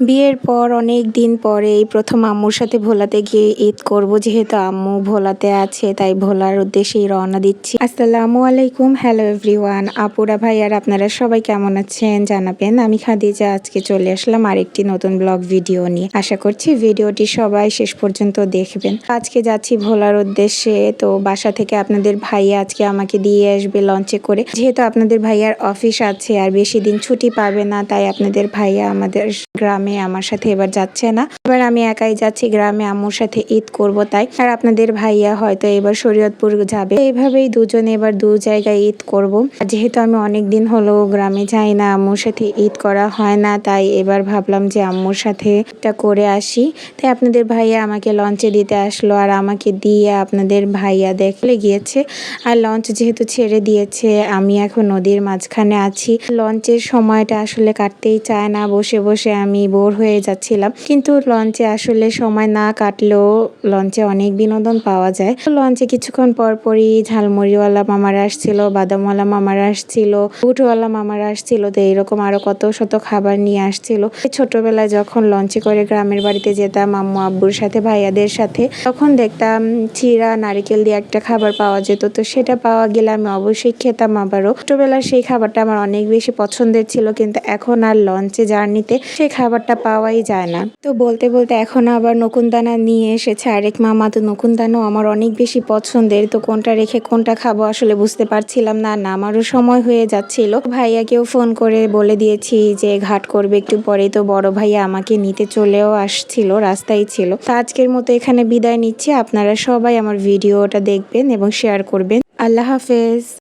বিয়ের পর অনেক দিন পরে এই প্রথম আম্মুর সাথে ভোলাতে গিয়ে ঈদ করব, যেহেতু আম্মু ভোলাতে আছে, তাই ভোলার উদ্দেশ্যেই রওনা দিচ্ছি। আসসালামু আলাইকুম, হ্যালো এভরিওয়ান। আপুরা ভাই আর আপনারা সবাই কেমন আছেন জানাবেন। আমি খাদিজা, আজকে চলে আসলাম আরেকটি নতুন ব্লগ ভিডিও নিয়ে। আশা করছি ভিডিওটি সবাই শেষ পর্যন্ত দেখবেন। আজকে যাচ্ছি ভোলার উদ্দেশ্যে, তো বাসা থেকে আপনাদের ভাইয়া আজকে আমাকে দিয়ে আসবে লঞ্চে করে। যেহেতু আপনাদের ভাইয়ার অফিস আছে আর বেশি দিন ছুটি পাবে না, তাই আপনাদের ভাইয়া আমাদের গ্রামে আমার সাথে এবার যাচ্ছে না। এবার আমি একাই যাচ্ছি, গ্রামে আম্মুর সাথে ঈদ করব তাই। আর আপনাদের ভাইয়া হয়তো এবার শরীয়তপুর যাবে। এইভাবেই দুজনে এবার দু জায়গায় ঈদ করব। যেহেতু আমি অনেক দিন হলো গ্রামে যাই না, আম্মুর সাথে ঈদ করা হয় না, তাই এবার ভাবলাম যে আম্মুর সাথে এটা করে আসি। তাই আপনাদের ভাইয়া আমাকে লঞ্চে দিতে আসলো আর আমাকে দিয়ে আপনাদের ভাইয়া দেখলে গিয়েছে। আর লঞ্চ যেহেতু ছেড়ে দিয়েছে, আমি এখন নদীর মাঝখানে আছি। লঞ্চের সময়টা আসলে কাটতেই চায় না। বসে বসে আমি বোর হয়ে যাচ্ছিলাম। কিন্তু লঞ্চে আসলে সময় না কাটলেও লঞ্চে অনেক বিনোদন পাওয়া যায়। লঞ্চে কিছুক্ষণ পর পরই ঝালমুড়িওয়ালা মামারা আসছিল, বাদামওয়ালা মামারা আসছিল, বুটওয়ালা মামারা আসছিল, তো এইরকম আরও কত শত খাবার নিয়ে আসছিল। ছোটবেলায় যখন লঞ্চে করে গ্রামের বাড়িতে যেতাম, আম্মু, আব্বুর সাথে, ভাইয়াদের সাথে, তখন দেখতাম চিরা, নারিকেল দিয়ে একটা খাবার পাওয়া যেত। তো সেটা পাওয়া গেলে আমি অবশ্যই খেতাম আবারও। ছোটবেলার সেই খাবারটা আমার অনেক বেশি পছন্দের ছিল, কিন্তু এখন আর লঞ্চে জার্নিতে সেই খাবারটা পাওয়াই যায় না। তো বলতে বলতে এখন আবার নকুনদানা নিয়ে এসেছে। আরেক মামা তো নকুনদানাও আমার অনেক বেশি পছন্দের। তো কোনটা রেখে কোনটা খাব আসলে বুঝতে পারছিলাম না। না আমারও সময় হয়ে যাচ্ছিল। ভাইয়াকেও ফোন করে বলে দিয়েছি যে ঘাট করবে একটু পরেই। তো বড় ভাইয়া আমাকে নিতে চলেও আসছিল, রাস্তায় ছিল। তো আজকের মতো এখানে বিদায় নিচ্ছি। আপনারা সবাই আমার ভিডিওটা দেখবেন এবং শেয়ার করবেন। আল্লাহ হাফেজ।